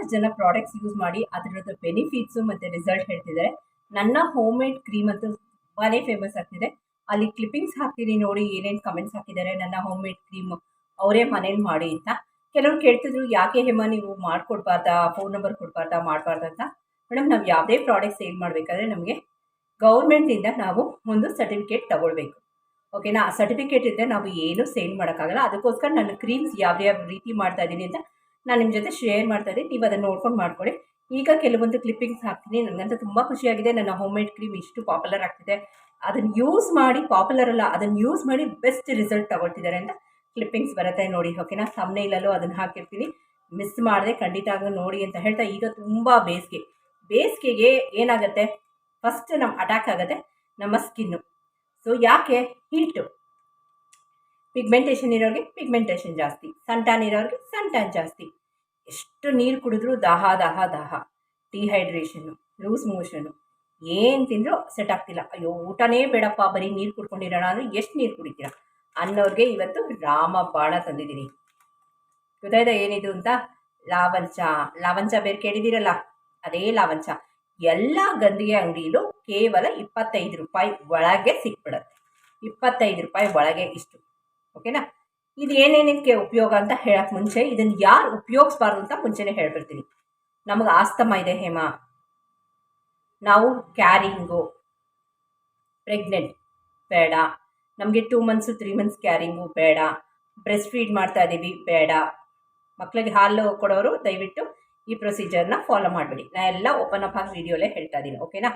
ಸಾಕಷ್ಟು ಜನ products use ಮಾಡಿ ಅದರದ್ದು ಬೆನಿಫಿಟ್ಸು ಮತ್ತು ರಿಸಲ್ಟ್ ಹೇಳ್ತಿದ್ದಾರೆ ನನ್ನ ಹೋಮ್ ಮೇಡ್ ಕ್ರೀಮ್ ಅಂತೂ ತುಂಬಾ ಫೇಮಸ್ ಆಗ್ತಿದೆ. ಅಲ್ಲಿ ಕ್ಲಿಪ್ಪಿಂಗ್ಸ್ ಹಾಕ್ತೀನಿ ನೋಡಿ ಏನೇನು ಕಮೆಂಟ್ಸ್ ಹಾಕಿದ್ದಾರೆ ನನ್ನ ಹೋಮ್ ಮೇಡ್ ಕ್ರೀಮ್ ಅವರೇ ಮನೇಲಿ ಮಾಡಿ ಅಂತ. ಕೆಲವರು ಕೇಳ್ತಿದ್ರು, ಯಾಕೆ ಹೇಮ ನೀವು ಮಾಡಿಕೊಡ್ಬಾರ್ದಾ? Phone number ಕೊಡಬಾರ್ದಾ? ಮಾಡಬಾರ್ದಾ? ಅಂತ. ಮೇಡಮ್, ನಾವು ಯಾವುದೇ ಪ್ರಾಡಕ್ಟ್ ಸೇಲ್ ಮಾಡಬೇಕಾದ್ರೆ ನಮಗೆ ಗೌರ್ಮೆಂಟಿಂದ ನಾವು ಒಂದು ಸರ್ಟಿಫಿಕೇಟ್ ತಗೊಳ್ಬೇಕು. ಓಕೆನಾ ಸರ್ಟಿಫಿಕೇಟ್ ಇದ್ದರೆ ನಾವು ಏನೂ ಸೇಲ್ ಮಾಡೋಕ್ಕಾಗಲ್ಲ. ಅದಕ್ಕೋಸ್ಕರ ನನ್ನ ಕ್ರೀಮ್ಸ್ ಯಾವ ಯಾವ ರೀತಿ ಮಾಡ್ತಾ ಇದ್ದೀನಿ ಅಂತ ನಾನು ನಿಮ್ಮ ಜೊತೆ ಶೇರ್ ಮಾಡ್ತಾ ಇದ್ದೀನಿ, ನೀವು ಅದನ್ನು ನೋಡ್ಕೊಂಡು ಮಾಡ್ಕೊಳ್ಳಿ. ಈಗ ಕೆಲವೊಂದು ಕ್ಲಿಪ್ಪಿಂಗ್ಸ್ ಹಾಕ್ತೀನಿ ನನಗಂತೂ ತುಂಬ ಖುಷಿಯಾಗಿದೆ. ನನ್ನ ಹೋಮ್ ಮೇಡ್ ಕ್ರೀಮ್ ಇಷ್ಟು ಪಾಪ್ಯುಲರ್ ಆಗ್ತಿದೆ. ಅದನ್ನು ಯೂಸ್ ಮಾಡಿ ಪಾಪ್ಯುಲರ್ ಅಲ್ಲ ಅದನ್ನು ಯೂಸ್ ಮಾಡಿ ಬೆಸ್ಟ್ ರಿಸಲ್ಟ್ ತಗೊಳ್ತಿದ್ದಾರೆ ಅಂತ ಕ್ಲಿಪ್ಪಿಂಗ್ಸ್ ಬರುತ್ತೆ ನೋಡಿ ಓಕೆನಾ ಸಮ್ನೇಲಲ್ಲೂ ಅದನ್ನು ಹಾಕಿರ್ತೀನಿ. ಮಿಸ್ ಮಾಡದೆ, ಖಂಡಿತ ನೋಡಿ ಅಂತ ಹೇಳ್ತಾ, ಈಗ ತುಂಬ ಬೇಸಿಗೆ. ಬೇಸಿಗೆಗೆ ಏನಾಗುತ್ತೆ? ಫಸ್ಟ್ ನಮ್ಮ ಅಟ್ಯಾಕ್ ಆಗುತ್ತೆ, ನಮ್ಮ ಸ್ಕಿನ್ನು ಸೊ ಯಾಕೆ? ಹೀಟು ಪಿಗ್ಮೆಂಟೇಷನ್ ಇರೋರಿಗೆ ಪಿಗ್ಮೆಂಟೇಷನ್ ಜಾಸ್ತಿ. ಸಂಟಾನ್ ಇರೋರಿಗೆ ಸಂಟಾನ್ ಜಾಸ್ತಿ. ಎಷ್ಟು ನೀರು ಕುಡಿದ್ರೂ ದಾಹ ದಾಹ ದಾಹ. ಡಿಹೈಡ್ರೇಷನ್ನು ಲೂಸ್ ಮೋಷನು ಏನು ತಿಂದರೂ ಸೆಟ್ ಆಗ್ತಿಲ್ಲ. ಅಯ್ಯೋ, ಊಟನೇ ಬೇಡಪ್ಪ. ಬರೀ ನೀರು ಕುಡ್ಕೊಂಡಿರೋಣ ಅಂದರೆ ಎಷ್ಟು ನೀರು ಕುಡಿತೀರ? ಅನ್ನೋರಿಗೆ ಇವತ್ತು ರಾಮ ಬಾಣ ತಂದಿದ್ದೀನಿ. ಹೃದಯದ ಏನಿದು ಅಂತ? ಲಾವಂಚ. ಲಾವಂಚ ಬೇರೆ ಕೇಳಿದ್ದೀರಲ್ಲ? ಅದೇ ಲಾವಂಚ. ಎಲ್ಲ ಗಂದಿಗೆ ಅಂಗಡಿಯಲ್ಲೂ ಕೇವಲ ಇಪ್ಪತ್ತೈದು ರೂಪಾಯಿ ಒಳಗೆ ಸಿಕ್ಬಿಡುತ್ತೆ. ಇಪ್ಪತ್ತೈದು ರೂಪಾಯಿ ಒಳಗೆ ಇಷ್ಟು. ಓಕೆನಾ? ಇದು ಏನೇನಕ್ಕೆ ಉಪಯೋಗ ಅಂತ ಹೇಳಕ್ಕೆ ಮುಂಚೆ, ಇದನ್ನು ಯಾರು ಉಪಯೋಗಿಸ್ಬಾರ್ದು ಅಂತ ಮುಂಚೆನೇ ಹೇಳ್ಬಿಡ್ತೀನಿ. ನಮಗೆ ಆಸ್ತಮ ಇದೆ ಹೇಮ. ನಾವು ಕ್ಯಾರಿಂಗು ಪ್ರೆಗ್ನೆಂಟ್ ಬೇಡ. ನಮಗೆ two months three months carrying ಬೇಡ. ಬ್ರೆಸ್ಟ್ ಫೀಡ್ ಮಾಡ್ತಾ ಇದ್ದೀವಿ ಬೇಡ. ಮಕ್ಕಳಿಗೆ ಹಾಲು ಕೊಡೋರು ದಯವಿಟ್ಟು ಈ ಪ್ರೊಸೀಜರ್ನ ಫಾಲೋ ಮಾಡಬೇಡಿ. ನಾ ಎಲ್ಲ ಓಪನ್ ಅಪ್ ಆಗಿ ವಿಡಿಯೋಲೇ ಹೇಳ್ತಾ ಇದ್ದೀನಿ ಓಕೆನಾ?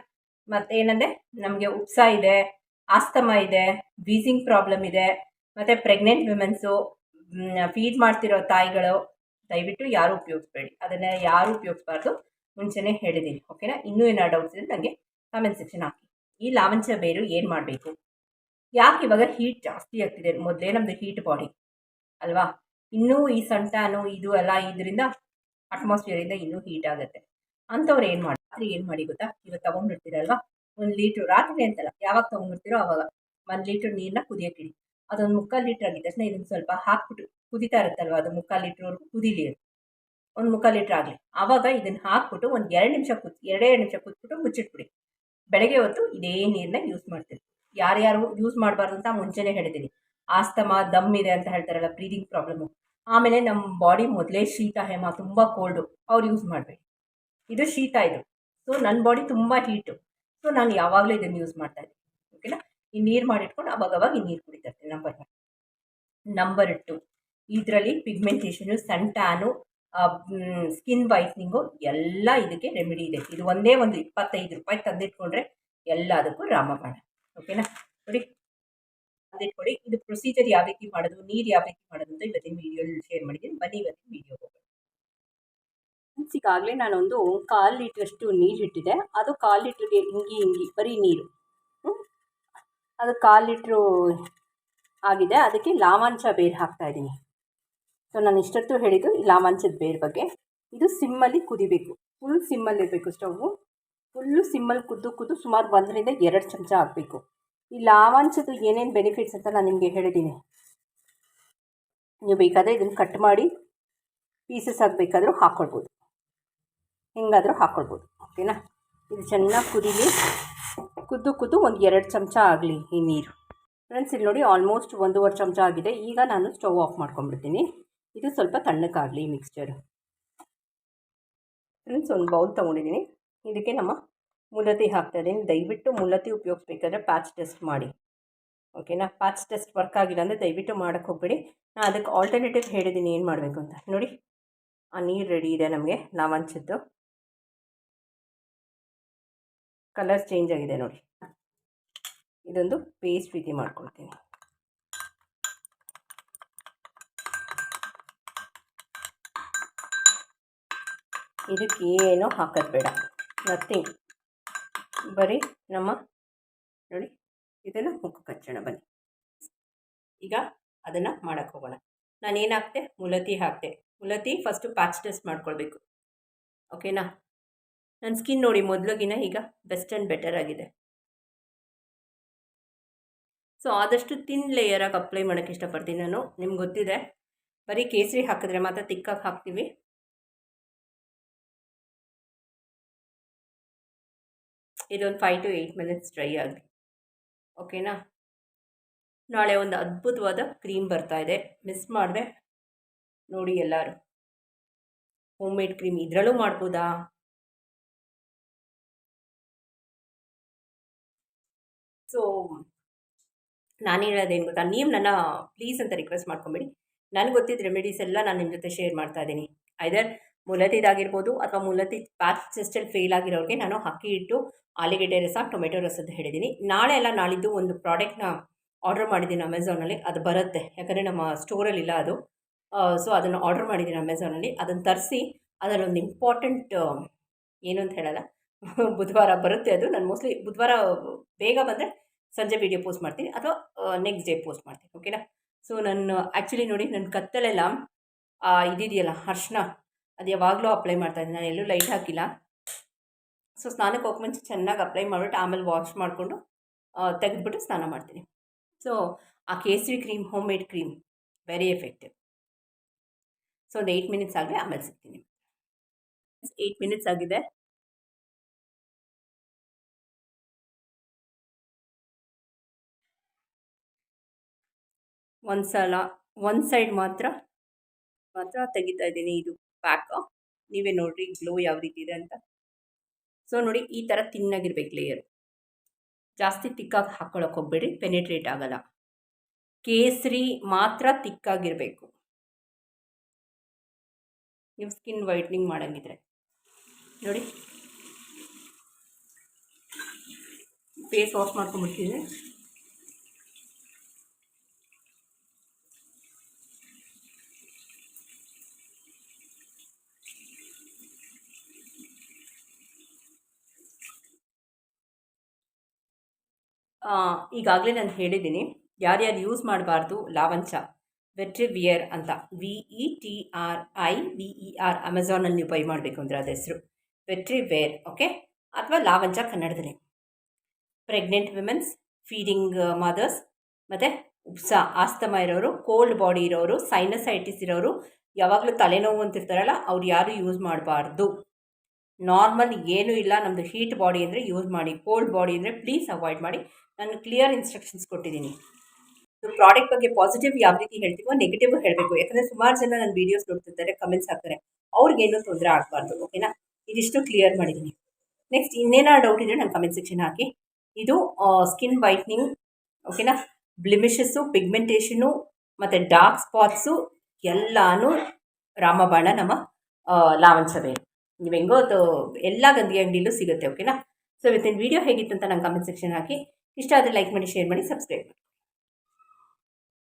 ಮತ್ತೇನಂದರೆ, ನಮಗೆ ಉಪ್ಸ ಇದೆ, ಆಸ್ತಮ ಇದೆ ವೀಸಿಂಗ್ ಪ್ರಾಬ್ಲಮ್ ಇದೆ. ಮತ್ತು ಪ್ರೆಗ್ನೆಂಟ್ ವಿಮೆನ್ಸು ಫೀಡ್ ಮಾಡ್ತಿರೋ ತಾಯಿಗಳು ದಯವಿಟ್ಟು ಯಾರು ಉಪಯೋಗಿಸ್ಬೇಡಿ. ಅದನ್ನು ಯಾರು ಉಪಯೋಗಿಸ್ಬಾರ್ದು. ಮುಂಚೆನೆ ಹೇಳಿದ್ದೀನಿ ಓಕೆನಾ ಇನ್ನೂ ಏನಾರು ಡೌಟ್ಸ್ ಇದ್ದರೆ ನನಗೆ ಕಾಮೆಂಟ್ ಸೆಕ್ಷನ್ ಹಾಕಿ. ಈ ಲಾವಂಚ ಬೇರು ಏನು ಮಾಡಬೇಕು? ಯಾಕೆ ಇವಾಗ ಹೀಟ್ ಜಾಸ್ತಿ ಆಗ್ತಿದೆ? ಮೊದಲೇ ನಮ್ಮದು ಹೀಟ್ ಬಾಡಿ ಅಲ್ವಾ? ಇನ್ನೂ ಈ ಸಂಟಾನು, ಇದು ಎಲ್ಲ ಇದರಿಂದ ಅಟ್ಮಾಸ್ಫಿಯರಿಂದ ಇನ್ನೂ ಹೀಟ್ ಆಗುತ್ತೆ. ಅಂಥವ್ರು ಏನು ಮಾಡಿ, ರಾತ್ರಿ ಏನು ಮಾಡಿ ಗೊತ್ತಾ? ಇವತ್ತು ತೊಗೊಂಡ್ಬಿಡ್ತೀರಲ್ವಾ? ಒಂದು ಲೀಟ್ರ್ ರಾತ್ರಿ ಅಂತಲ್ಲ, ಯಾವಾಗ ತೊಗೊಂಡ್ಬಿಡ್ತೀರೋ ಅವಾಗ ಒಂದು ಲೀಟ್ರ್ ನೀರನ್ನ ಕುದಿಯೋಕ್ಕಿಡಿ ಅದೊಂದು ಮುಕ್ಕಾಲು ಲೀಟ್ರ್ ಆಗಿದ್ದ ತಕ್ಷಣ ಇದನ್ನು ಸ್ವಲ್ಪ ಹಾಕ್ಬಿಟ್ಟು ಕುದಿತಾ ಇರುತ್ತಲ್ವ? ಅದು ಮುಕ್ಕಾಲು ಲೀಟ್ರ್ವರೆಗೂ ಕುದೀಲಿ ಒಂದು ಮುಕ್ಕಾಲು ಲೀಟ್ರ್ ಆಗಲಿ. ಆವಾಗ ಇದನ್ನು ಹಾಕ್ಬಿಟ್ಟು ಒಂದು ಎರಡು ನಿಮಿಷ ಕುದ್, ಎರಡೇ ಎರಡು ನಿಮಿಷ ಕುದ್ಬಿಟ್ಟು ಮುಚ್ಚಿಟ್ಬಿಡಿ. ಬೆಳಗ್ಗೆ ಹೊತ್ತು ಇದೇ ನೀರನ್ನ ಯೂಸ್ ಮಾಡ್ತೀರಿ. ಯಾರ್ಯಾರು ಯೂಸ್ ಮಾಡಬಾರ್ದು ಅಂತ ಮುಂಚೆನೇ ಹೇಳಿದ್ದೀನಿ. ಆಸ್ತಮ, ದಮ್ ಇದೆ ಅಂತ ಹೇಳ್ತಾರಲ್ಲ ಬ್ರೀದಿಂಗ್ ಪ್ರಾಬ್ಲಮ್ಮು ಆಮೇಲೆ ನಮ್ಮ ಬಾಡಿ ಮೊದಲೇ ಶೀತ, ಹೇಮ ತುಂಬ ಕೋಲ್ಡು ಅವ್ರು ಯೂಸ್ ಮಾಡಬೇಡಿ. ಇದು ಶೀತ ಇದು. ಸೊ ನನ್ನ ಬಾಡಿ ತುಂಬ ಹೀಟು ಸೊ ನಾನು ಯಾವಾಗಲೂ ಇದನ್ನು ಯೂಸ್ ಮಾಡ್ತಾ ಇದ್ದೀನಿ. ಈ ನೀರು ಮಾಡಿಟ್ಕೊಂಡು ಅವಾಗವಾಗ ಈ ನೀರು ಕುಡಿತಾ ಇರ್ತೀನಿ ನಂಬರ್ ಒನ್ ನಂಬರ್ ಟು ಇದರಲ್ಲಿ pigmentation sun tan skin whitening ಎಲ್ಲ ಇದಕ್ಕೆ ರೆಮಿಡಿ ಇದೆ. ಇದು ಒಂದೇ ಒಂದು ಇಪ್ಪತ್ತೈದು ರೂಪಾಯಿ ತಂದಿಟ್ಕೊಂಡ್ರೆ ಎಲ್ಲದಕ್ಕೂ ರಾಮಬಾಣ. ಓಕೆನಾ ನೋಡಿ. ತಂದಿಟ್ಕೊಡಿ. ಇದು ಪ್ರೊಸೀಜರ್ ಯಾವ ರೀತಿ ಮಾಡೋದು, ನೀರು ಯಾವ ರೀತಿ ಮಾಡೋದು ಅಂತ ಇವತ್ತಿನ ವಿಡಿಯೋಲಿ ಶೇರ್ ಮಾಡಿದ್ದೀನಿ. ಬನ್ನಿ ಇವತ್ತಿನ ವಿಡಿಯೋ ಈಗಾಗಲೇ ನಾನೊಂದು ಕಾಲು ಲೀಟ್ರಷ್ಟು ನೀರು ಇಟ್ಟಿದೆ ಅದು ಕಾಲು ಲೀಟ್ರಿಗೆ ಹಿಂಗಿ ಹಿಂಗಿ ಬರೀ ನೀರು. ಅದು ಕಾಲು ಲೀಟ್ರು ಆಗಿದೆ. ಅದಕ್ಕೆ ಲಾಮಾಂಚ ಬೇರು ಹಾಕ್ತಾ ಇದ್ದೀನಿ. ಸೊ ನಾನು ಇಷ್ಟೊತ್ತು ಹೇಳಿದ್ದು ಈ ಬೇರು ಬಗ್ಗೆ. ಇದು ಸಿಮ್ಮಲ್ಲಿ ಕುದಿಬೇಕು. ಫುಲ್ ಸಿಮ್ಮಲ್ಲಿ ಇರಬೇಕು ಸ್ಟವ್ವು ಫುಲ್ಲು ಸಿಮ್ಮಲ್ಲಿ ಕುದ್ದು ಕುದ್ದು ಸುಮಾರು ಒಂದರಿಂದ ಎರಡು ಚಮಚ ಹಾಕಬೇಕು. ಈ ಲಾವಾಂಚದ ಏನೇನು ಬೆನಿಫಿಟ್ಸ್ ಅಂತ ನಾನು ನಿಮಗೆ ಹೇಳಿದ್ದೀನಿ. ನೀವು ಬೇಕಾದರೆ ಇದನ್ನು ಕಟ್ ಮಾಡಿ ಪೀಸಸ್ ಆಗಬೇಕಾದ್ರೂ ಹಾಕ್ಕೊಳ್ಬೋದು ಹೆಂಗಾದರೂ ಹಾಕ್ಕೊಳ್ಬೋದು ಓಕೆನಾ? ಇದು ಚೆನ್ನಾಗಿ ಕುದೀಲಿ. ಕುದ್ದು ಕುದ್ದು ಒಂದು ಎರಡು ಚಮಚ ಆಗಲಿ ಈ ನೀರು. ಫ್ರೆಂಡ್ಸ್ ಇಲ್ಲಿ ನೋಡಿ ಆಲ್ಮೋಸ್ಟ್ ಒಂದೂವರೆ ಚಮಚ ಆಗಿದೆ. ಈಗ ನಾನು ಸ್ಟವ್ ಆಫ್ ಮಾಡ್ಕೊಂಡ್ಬಿಡ್ತೀನಿ. ಇದು ಸ್ವಲ್ಪ ತಣ್ಣಕ್ಕಾಗಲಿ ಈ ಮಿಕ್ಸ್ಚರು ಫ್ರೆಂಡ್ಸ್ ಒಂದು ಬೌಲ್ ತೊಗೊಂಡಿದ್ದೀನಿ ಇದಕ್ಕೆ ನಮ್ಮ ಮುಲತಿ ಹಾಕ್ತಾ ಇದ್ದೀನಿ ದಯವಿಟ್ಟು ಮುಲತಿ ಉಪಯೋಗಿಸ್ಬೇಕಾದ್ರೆ ಪ್ಯಾಚ್ ಟೆಸ್ಟ್ ಮಾಡಿ. ಓಕೆನಾ ಪ್ಯಾಚ್ ಟೆಸ್ಟ್ ವರ್ಕ್ ಆಗಿಲ್ಲ ಅಂದರೆ ದಯವಿಟ್ಟು ಮಾಡೋಕ್ಕೆ ಹೋಗ್ಬೇಡಿ. ನಾನು ಅದಕ್ಕೆ ಆಲ್ಟರ್ನೇಟಿವ್ ಹೇಳಿದ್ದೀನಿ ಏನು ಮಾಡಬೇಕು ಅಂತ? ನೋಡಿ. ಆ ನೀರು ರೆಡಿ ಇದೆ ನಮಗೆ. ನಾವು ಲಾವಂಚದ್ದು ಕಲರ್ ಚೇಂಜ್ ಆಗಿದೆ ನೋಡಿ. ಇದೊಂದು ಪೇಸ್ಟ್ ರೀತಿ ಮಾಡ್ಕೊಳ್ತೀನಿ. ಏನೋ ಹಾಕೋದು ಬೇಡ. ನಥಿಂಗ್ ಬರೀ ನಮ್ಮ ನೋಡಿ ಇದನ್ನು ಮುಖ ಕಚ್ಚೋಣ ಬನ್ನಿ. ಈಗ ಅದನ್ನು ಮಾಡೋಕ್ಕೆ ಹೋಗೋಣ. ಹಾಕ್ತೆ? ಮುಲತಿ ಹಾಕ್ತೆ. ಮುಲತಿ ಫಸ್ಟು ಪ್ಯಾಚ್ ಟೆಸ್ಟ್ ಮಾಡ್ಕೊಳ್ಬೇಕು. ಓಕೆನಾ ನನ್ನ ಸ್ಕಿನ್ ನೋಡಿ ಮೊದಲಿಗಿನ ಈಗ ಬೆಸ್ಟ್ ಆ್ಯಂಡ್ ಬೆಟರ್ ಆಗಿದೆ. ಸೊ ಆದಷ್ಟು ತಿನ್ ಲೇಯರಾಗಿ ಅಪ್ಲೈ ಮಾಡೋಕ್ಕೆ ಇಷ್ಟಪಡ್ತೀನಿ ನಾನು. ನಿಮ್ಗೆ ಗೊತ್ತಿದೆ. ಬರೀ ಕೇಸರಿ ಹಾಕಿದ್ರೆ ಮಾತ್ರ ತಿಕ್ಕಾಗಿ ಹಾಕ್ತೀವಿ. ಇದೊಂದು five to eight minutes dry ಆಗಲಿ ಓಕೆನಾ ನಾಳೆ ಒಂದು ಅದ್ಭುತವಾದ ಕ್ರೀಮ್ ಬರ್ತಾ ಇದೆ. ಮಿಸ್ ಮಾಡಿದೆ. ನೋಡಿ ಎಲ್ಲರೂ. ಹೋಮ್ ಮೇಡ್ ಕ್ರೀಮ್ ಇದರಲ್ಲೂ ಮಾಡ್ಬೋದಾ? ಸೊ ನಾನು ಹೇಳೋದೇನು ಗೊತ್ತಾ? ನೀವು ನನ್ನ ಪ್ಲೀಸ್ ಅಂತ ರಿಕ್ವೆಸ್ಟ್ ಮಾಡ್ಕೊಬೇಡಿ. ನನಗೆ ಗೊತ್ತಿದ್ದ ರೆಮಿಡೀಸ್ ಎಲ್ಲ ನಾನು ನಿಮ್ಮ ಜೊತೆ ಶೇರ್ ಮಾಡ್ತಾ ಇದ್ದೀನಿ. ಐದರ್ ಮೂಲತಿದಾಗಿರ್ಬೋದು ಅಥವಾ ಮೂಲತಿ ಪ್ಯಾಚ್ ಚೆಸ್ಟಲ್ಲಿ ಫೇಲ್ ಆಗಿರೋರಿಗೆ ನಾನು ಅಕ್ಕಿ ಇಟ್ಟು ಆಲಿಗೆಡ್ಡೆ ರಸ, ಟೊಮೆಟೊ ರಸದ ಹೇಳಿದ್ದೀನಿ. ನಾಳೆ ಎಲ್ಲ ನಾಳಿದ್ದು ಒಂದು ಪ್ರಾಡಕ್ಟ್ನ ಆರ್ಡರ್ ಮಾಡಿದ್ದೀನಿ ಅಮೆಝಾನಲ್ಲಿ ಅದು ಬರುತ್ತೆ. ಯಾಕಂದರೆ ನಮ್ಮ ಸ್ಟೋರಲ್ಲಿ ಇಲ್ಲ ಅದು. ಸೊ ಅದನ್ನು ಆರ್ಡರ್ ಮಾಡಿದ್ದೀನಿ ಅಮೆಝಾನಲ್ಲಿ ಅದನ್ನು ತರಿಸಿ ಅದರಲ್ಲೊಂದು ಇಂಪಾರ್ಟೆಂಟ್ ಏನು ಅಂತ ಹೇಳಲ್ಲ? ಬುಧವಾರ ಬರುತ್ತೆ ಅದು. ನಾನು ಮೋಸ್ಟ್ಲಿ ಬುಧವಾರ ಬೇಗ ಬಂದರೆ ಸಂಜೆ ವೀಡಿಯೋ ಪೋಸ್ಟ್ ಮಾಡ್ತೀನಿ ಅಥವಾ ನೆಕ್ಸ್ಟ್ ಡೇ ಪೋಸ್ಟ್ ಮಾಡ್ತೀನಿ ಓಕೆನಾ ಸೊ ನಾನು ಆ್ಯಕ್ಚುಲಿ ನೋಡಿ ನನ್ನ ಕತ್ತಲೆಲ್ಲ ಇದಿದೆಯಲ್ಲ ಅರ್ಶಿನ ಅದು ಯಾವಾಗಲೂ ಅಪ್ಲೈ ಮಾಡ್ತಾ ಇದ್ದೀನಿ. ನಾನು ಎಲ್ಲೂ ಲೈಟ್ ಹಾಕಿಲ್ಲ. ಸೊ ಸ್ನಾನಕ್ಕೆ ಹೋಗಿ ಮುಂಚೆ ಚೆನ್ನಾಗಿ ಅಪ್ಲೈ ಮಾಡಿಬಿಟ್ಟು ಆಮೇಲೆ ವಾಶ್ ಮಾಡಿಕೊಂಡು ತೆಗೆದುಬಿಟ್ಟು ಸ್ನಾನ ಮಾಡ್ತೀನಿ. ಸೊ ಆ ಕೇಸರಿ cream home made cream very effective so ಒಂದು ಏಯ್ಟ್ ಮಿನಿಟ್ಸ್ ಆಗಲಿ ಆಮೇಲೆ ಸಿಗ್ತೀನಿ. ಏಯ್ಟ್ ಮಿನಿಟ್ಸ್ ಆಗಿದೆ. ಒಂದು ಸಲ ಒನ್ ಸೈಡ್ ಮಾತ್ರ ಮಾತ್ರ ತೆಗಿತಾ ಇದ್ದೀನಿ ಇದು ಪ್ಯಾಕ್ ನೀವೇ ನೋಡಿರಿ ಗ್ಲೋ ಯಾವ ರೀತಿ ಇದೆ ಅಂತ. ಸೊ ನೋಡಿ ಈ ಥರ ತಿನ್ನಾಗಿರ್ಬೇಕು ಲೇಯರ್ ಜಾಸ್ತಿ ತಿಕ್ಕಾಗಿ ಹಾಕ್ಕೊಳಕ್ಕೆ ಹೋಗ್ಬೇಡಿ ಪೆನೆಟ್ರೇಟ್ ಆಗಲ್ಲ. ಕೇಸರಿ ಮಾತ್ರ ತಿಕ್ಕಾಗಿರಬೇಕು. ನೀವು ಸ್ಕಿನ್ ವೈಟ್ನಿಂಗ್ ಮಾಡಂಗಿದ್ರೆ. ನೋಡಿ. ಫೇಸ್ ವಾಶ್ ಮಾಡ್ಕೊಂಡ್ಬಿಡ್ತೀನಿ. ಈಗಾಗಲೇ ನಾನು ಹೇಳಿದ್ದೀನಿ. ಯಾರ್ಯಾರು ಯೂಸ್ ಮಾಡಬಾರ್ದು? ಲಾವಂಚ. ವೆಟ್ರಿವಿಯರ್ ಅಂತ. V E T I V E R R ಅಮೆಝಾನಲ್ಲಿ ನೀವು ಬೈ ಮಾಡಬೇಕು ಅಂದರೆ ಅದು ಹೆಸರು. ವೆಟ್ರಿವೇರ್ ಓಕೆ ಅಥವಾ ಲಾವಂಚ ಕನ್ನಡದಲ್ಲಿ. ಪ್ರೆಗ್ನೆಂಟ್ ವಿಮೆನ್ಸ್ ಫೀಡಿಂಗ್ ಮದರ್ಸ್ ಮತ್ತು ಉಪ್ಸ, ಆಸ್ತಮ ಇರೋರು ಕೋಲ್ಡ್ ಬಾಡಿ ಇರೋರು ಸೈನಸೈಟಿಸ್ ಇರೋರು, ಯಾವಾಗಲೂ ತಲೆನೋವು ಅಂತಿರ್ತಾರಲ್ಲ, ಅವ್ರು ಯಾರು ಯೂಸ್ ಮಾಡಬಾರ್ದು? ನಾರ್ಮಲ್ ಏನೂ ಇಲ್ಲ. ನಮ್ಮದು ಹೀಟ್ ಬಾಡಿ ಅಂದರೆ ಯೂಸ್ ಮಾಡಿ, ಕೋಲ್ಡ್ ಬಾಡಿ ಅಂದರೆ ಪ್ಲೀಸ್ ಅವಾಯ್ಡ್ ಮಾಡಿ. ನಾನು ಕ್ಲಿಯರ್ ಇನ್ಸ್ಟ್ರಕ್ಷನ್ಸ್ ಕೊಟ್ಟಿದ್ದೀನಿ. ಪ್ರಾಡಕ್ಟ್ ಬಗ್ಗೆ ಪಾಸಿಟಿವ್ ಯಾವ ರೀತಿ ಹೇಳ್ತೀವೋ ನೆಗೆಟಿವ್ ಹೇಳಬೇಕು. ಯಾಕಂದರೆ ಸುಮಾರು ಜನ ನನ್ನ ವೀಡಿಯೋಸ್ ನೋಡ್ತಿರ್ತಾರೆ, ಕಮೆಂಟ್ಸ್ ಹಾಕ್ತಾರೆ. ಅವ್ರಿಗೇನು ತೊಂದರೆ ಆಗಬಾರ್ದು, ಓಕೆನಾ? ಇದಿಷ್ಟು ಕ್ಲಿಯರ್ ಮಾಡಿದ್ದೀನಿ. ನೆಕ್ಸ್ಟ್ ಇನ್ನೇನಾರು ಡೌಟ್ ಇದ್ದರೆ ನಾನು ಕಮೆಂಟ್ ಸೆಕ್ಷನ್ ಹಾಕಿ. ಇದು ಸ್ಕಿನ್ ವೈಟ್ನಿಂಗ್, ಓಕೆನಾ? ಬ್ಲಿಮಿಷಸ್ಸು ಪಿಗ್ಮೆಂಟೇಷನು ಮತ್ತು ಡಾರ್ಕ್ ಸ್ಪಾಟ್ಸು, ಎಲ್ಲಾನು ರಾಮಬಾಣ ನಮ್ಮ ಲಾವಂಚವೇ ನೀವು ಹೆಂಗೋ ಅದು ಎಲ್ಲ ಗಂದಿಗೆ ಅಂಗಡಿಲೂ ಸಿಗುತ್ತೆ ಓಕೆನಾ ಸೊ ಇವತ್ತಿನ ವಿಡಿಯೋ ಹೇಗಿತ್ತು ಅಂತ ನಂಗೆ ಕಮೆಂಟ್ ಸೆಕ್ಷನ್ ಹಾಕಿ. ಇಷ್ಟ ಆದರೆ ಲೈಕ್ ಮಾಡಿ ಶೇರ್ ಮಾಡಿ ಸಬ್ಸ್ಕ್ರೈಬ್ ಮಾಡಿ.